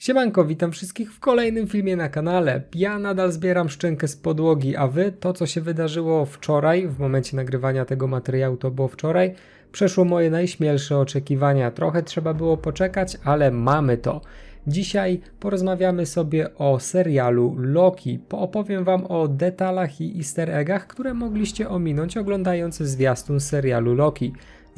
Siemanko, witam wszystkich w kolejnym filmie na kanale. Ja nadal zbieram szczękę z podłogi, a wy to co się wydarzyło wczoraj, w momencie nagrywania tego materiału to było wczoraj, przeszło moje najśmielsze oczekiwania. Trochę trzeba było poczekać, ale mamy to. Dzisiaj porozmawiamy sobie o serialu Loki. Poopowiem wam o detalach i easter eggach, które mogliście ominąć oglądając zwiastun serialu Loki.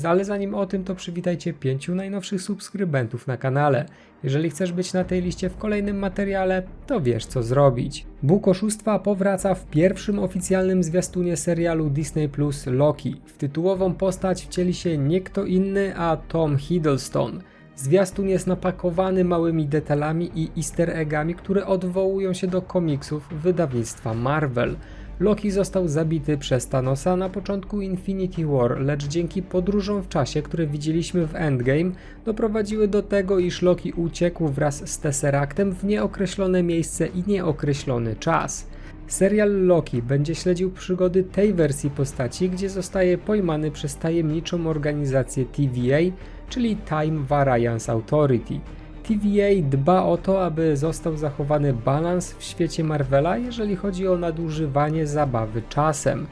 Ale zanim o tym, to przywitajcie pięciu najnowszych subskrybentów na kanale. Jeżeli chcesz być na tej liście w kolejnym materiale, to wiesz co zrobić. Bóg oszustwa powraca w pierwszym oficjalnym zwiastunie serialu Disney Plus Loki. W tytułową postać wcieli się nie kto inny, a Tom Hiddleston. Zwiastun jest napakowany małymi detalami i easter eggami, które odwołują się do komiksów wydawnictwa Marvel. Loki został zabity przez Thanosa na początku Infinity War, lecz dzięki podróżom w czasie, które widzieliśmy w Endgame, doprowadziły do tego, iż Loki uciekł wraz z Tesseractem w nieokreślone miejsce i nieokreślony czas. Serial Loki będzie śledził przygody tej wersji postaci, gdzie zostaje pojmany przez tajemniczą organizację TVA, czyli Time Variance Authority. TVA dba o to, aby został zachowany balans w świecie Marvela, jeżeli chodzi o nadużywanie zabawy czasem.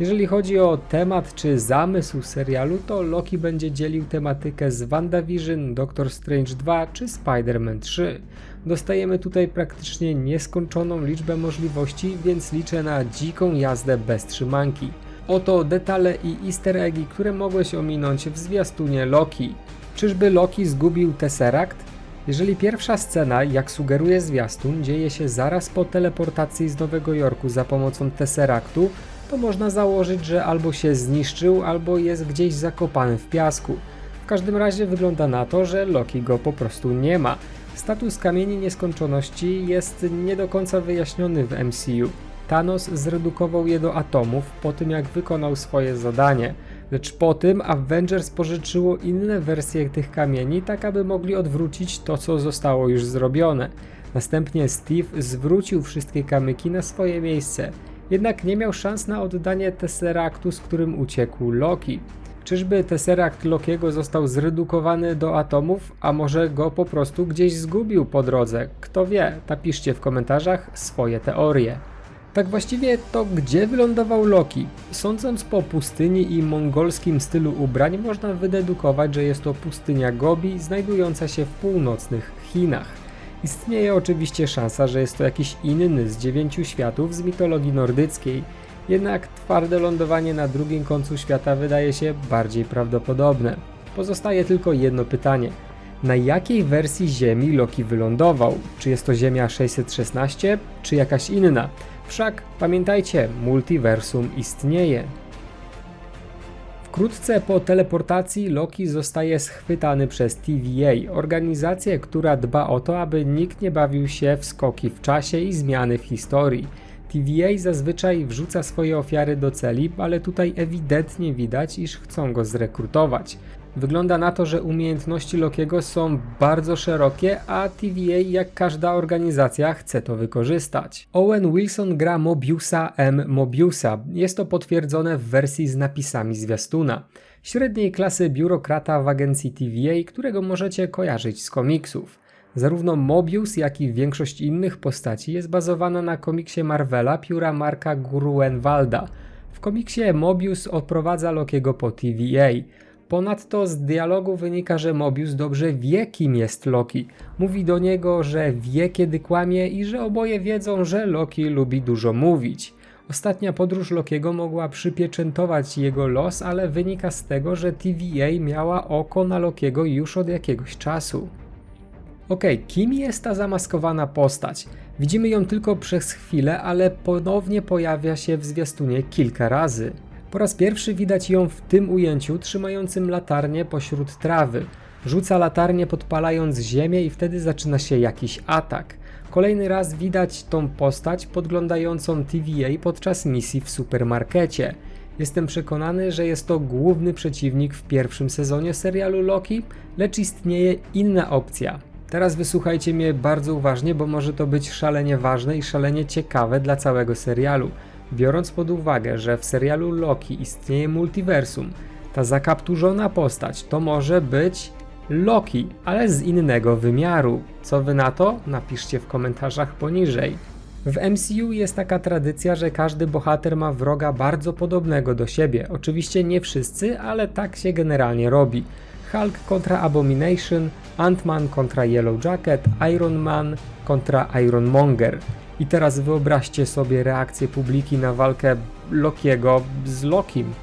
Jeżeli chodzi o temat czy zamysł serialu, to Loki będzie dzielił tematykę z WandaVision, Doctor Strange 2 czy Spider-Man 3. Dostajemy tutaj praktycznie nieskończoną liczbę możliwości, więc liczę na dziką jazdę bez trzymanki. Oto detale i easter eggi, które mogłeś ominąć w zwiastunie Loki. Czyżby Loki zgubił Tesseract? Jeżeli pierwsza scena, jak sugeruje zwiastun, dzieje się zaraz po teleportacji z Nowego Jorku za pomocą Tesseractu, to można założyć, że albo się zniszczył, albo jest gdzieś zakopany w piasku. W każdym razie wygląda na to, że Loki go po prostu nie ma. Status kamieni nieskończoności jest nie do końca wyjaśniony w MCU. Thanos zredukował je do atomów po tym jak wykonał swoje zadanie. Lecz po tym Avengers pożyczyło inne wersje tych kamieni, tak aby mogli odwrócić to, co zostało już zrobione. Następnie Steve zwrócił wszystkie kamyki na swoje miejsce, jednak nie miał szans na oddanie Tesseractu, z którym uciekł Loki. Czyżby Tesseract Lokiego został zredukowany do atomów, a może go po prostu gdzieś zgubił po drodze? Kto wie, napiszcie w komentarzach swoje teorie. Tak właściwie to gdzie wylądował Loki? Sądząc po pustyni i mongolskim stylu ubrań można wydedukować, że jest to pustynia Gobi znajdująca się w północnych Chinach. Istnieje oczywiście szansa, że jest to jakiś inny z dziewięciu światów z mitologii nordyckiej, jednak twarde lądowanie na drugim końcu świata wydaje się bardziej prawdopodobne. Pozostaje tylko jedno pytanie. Na jakiej wersji Ziemi Loki wylądował? Czy jest to Ziemia 616, czy jakaś inna? Wszak pamiętajcie, multiversum istnieje. Wkrótce po teleportacji Loki zostaje schwytany przez TVA, organizację, która dba o to, aby nikt nie bawił się w skoki w czasie i zmiany w historii. TVA zazwyczaj wrzuca swoje ofiary do celi, ale tutaj ewidentnie widać, iż chcą go zrekrutować. Wygląda na to, że umiejętności Lokiego są bardzo szerokie, a TVA jak każda organizacja chce to wykorzystać. Owen Wilson gra Mobiusa M. Mobiusa. Jest to potwierdzone w wersji z napisami zwiastuna. Średniej klasy biurokrata w agencji TVA, którego możecie kojarzyć z komiksów. Zarówno Mobius, jak i większość innych postaci jest bazowana na komiksie Marvela pióra Marka Gruenwalda. W komiksie Mobius odprowadza Lokiego po TVA. Ponadto z dialogu wynika, że Mobius dobrze wie, kim jest Loki. Mówi do niego, że wie, kiedy kłamie i że oboje wiedzą, że Loki lubi dużo mówić. Ostatnia podróż Lokiego mogła przypieczętować jego los, ale wynika z tego, że TVA miała oko na Lokiego już od jakiegoś czasu. Ok, kim jest ta zamaskowana postać? Widzimy ją tylko przez chwilę, ale ponownie pojawia się w zwiastunie kilka razy. Po raz pierwszy widać ją w tym ujęciu trzymającym latarnię pośród trawy. Rzuca latarnię podpalając ziemię i wtedy zaczyna się jakiś atak. Kolejny raz widać tą postać podglądającą TVA podczas misji w supermarkecie. Jestem przekonany, że jest to główny przeciwnik w pierwszym sezonie serialu Loki, lecz istnieje inna opcja. Teraz wysłuchajcie mnie bardzo uważnie, bo może to być szalenie ważne i szalenie ciekawe dla całego serialu. Biorąc pod uwagę, że w serialu Loki istnieje multiversum, ta zakapturzona postać to może być Loki, ale z innego wymiaru. Co wy na to? Napiszcie w komentarzach poniżej. W MCU jest taka tradycja, że każdy bohater ma wroga bardzo podobnego do siebie. Oczywiście nie wszyscy, ale tak się generalnie robi. Hulk kontra Abomination, Ant-Man kontra Yellow Jacket, Iron Man kontra Ironmonger. I teraz wyobraźcie sobie reakcję publiki na walkę Lokiego z Lokim.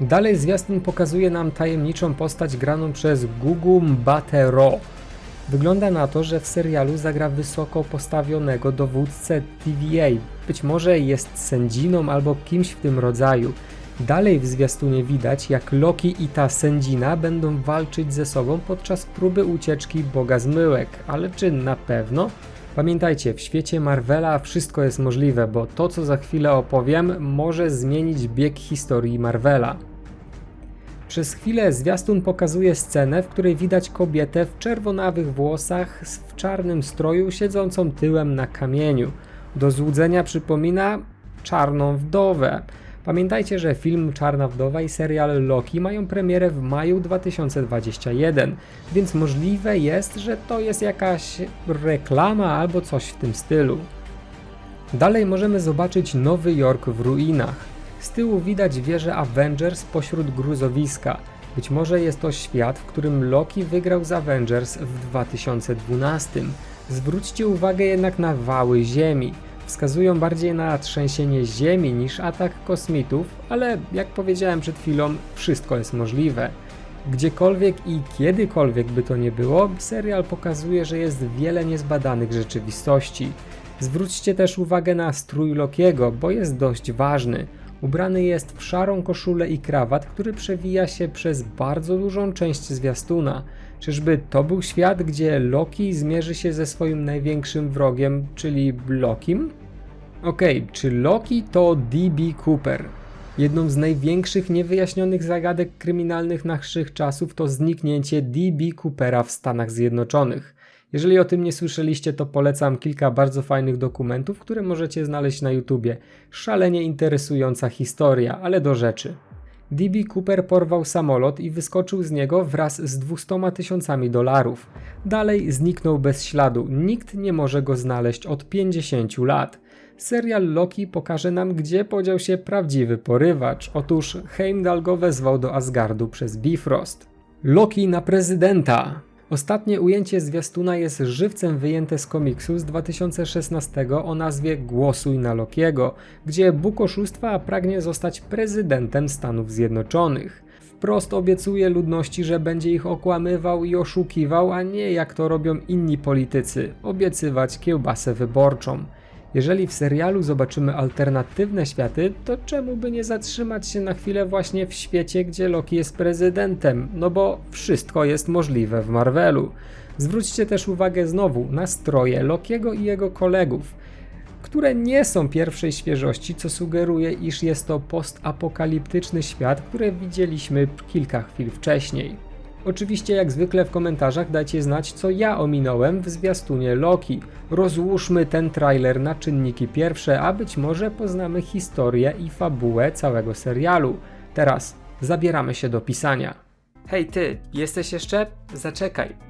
Dalej zwiastun pokazuje nam tajemniczą postać graną przez Gugu Mbatero. Wygląda na to, że w serialu zagra wysoko postawionego dowódcę TVA. Być może jest sędziną albo kimś w tym rodzaju. Dalej w zwiastunie widać, jak Loki i ta sędzina będą walczyć ze sobą podczas próby ucieczki Boga Zmyłek. Ale czy na pewno? Pamiętajcie, w świecie Marvela wszystko jest możliwe, bo to co za chwilę opowiem może zmienić bieg historii Marvela. Przez chwilę zwiastun pokazuje scenę, w której widać kobietę w czerwonawych włosach, w czarnym stroju, siedzącą tyłem na kamieniu. Do złudzenia przypomina Czarną Wdowę. Pamiętajcie, że film Czarna Wdowa i serial Loki mają premierę w maju 2021, więc możliwe jest, że to jest jakaś reklama albo coś w tym stylu. Dalej możemy zobaczyć Nowy Jork w ruinach. Z tyłu widać wieżę Avengers pośród gruzowiska. Być może jest to świat, w którym Loki wygrał z Avengers w 2012. Zwróćcie uwagę jednak na wały Ziemi. Wskazują bardziej na trzęsienie Ziemi niż atak kosmitów, ale jak powiedziałem przed chwilą, wszystko jest możliwe. Gdziekolwiek i kiedykolwiek by to nie było, serial pokazuje, że jest wiele niezbadanych rzeczywistości. Zwróćcie też uwagę na strój Lokiego, bo jest dość ważny. Ubrany jest w szarą koszulę i krawat, który przewija się przez bardzo dużą część zwiastuna. Czyżby to był świat, gdzie Loki zmierzy się ze swoim największym wrogiem, czyli Lokim? Okej, okay, czy Loki to D.B. Cooper? Jedną z największych niewyjaśnionych zagadek kryminalnych naszych czasów to zniknięcie D.B. Coopera w Stanach Zjednoczonych. Jeżeli o tym nie słyszeliście, to polecam kilka bardzo fajnych dokumentów, które możecie znaleźć na YouTubie. Szalenie interesująca historia, ale do rzeczy. D.B. Cooper porwał samolot i wyskoczył z niego wraz z 200 tysiącami dolarów. Dalej zniknął bez śladu, nikt nie może go znaleźć od 50 lat. Serial Loki pokaże nam, gdzie podział się prawdziwy porywacz. Otóż Heimdall go wezwał do Asgardu przez Bifrost. Loki na prezydenta! Ostatnie ujęcie zwiastuna jest żywcem wyjęte z komiksu z 2016 o nazwie Głosuj na Lokiego, gdzie Bóg oszustwa pragnie zostać prezydentem Stanów Zjednoczonych. Wprost obiecuje ludności, że będzie ich okłamywał i oszukiwał, a nie jak to robią inni politycy obiecywać kiełbasę wyborczą. Jeżeli w serialu zobaczymy alternatywne światy, to czemu by nie zatrzymać się na chwilę właśnie w świecie, gdzie Loki jest prezydentem? No bo wszystko jest możliwe w Marvelu. Zwróćcie też uwagę znowu na stroje Lokiego i jego kolegów, które nie są pierwszej świeżości, co sugeruje, iż jest to postapokaliptyczny świat, który widzieliśmy kilka chwil wcześniej. Oczywiście jak zwykle w komentarzach dajcie znać co ja ominąłem w zwiastunie Loki. Rozłóżmy ten trailer na czynniki pierwsze, a być może poznamy historię i fabułę całego serialu. Teraz zabieramy się do pisania. Hej ty, jesteś jeszcze? Zaczekaj.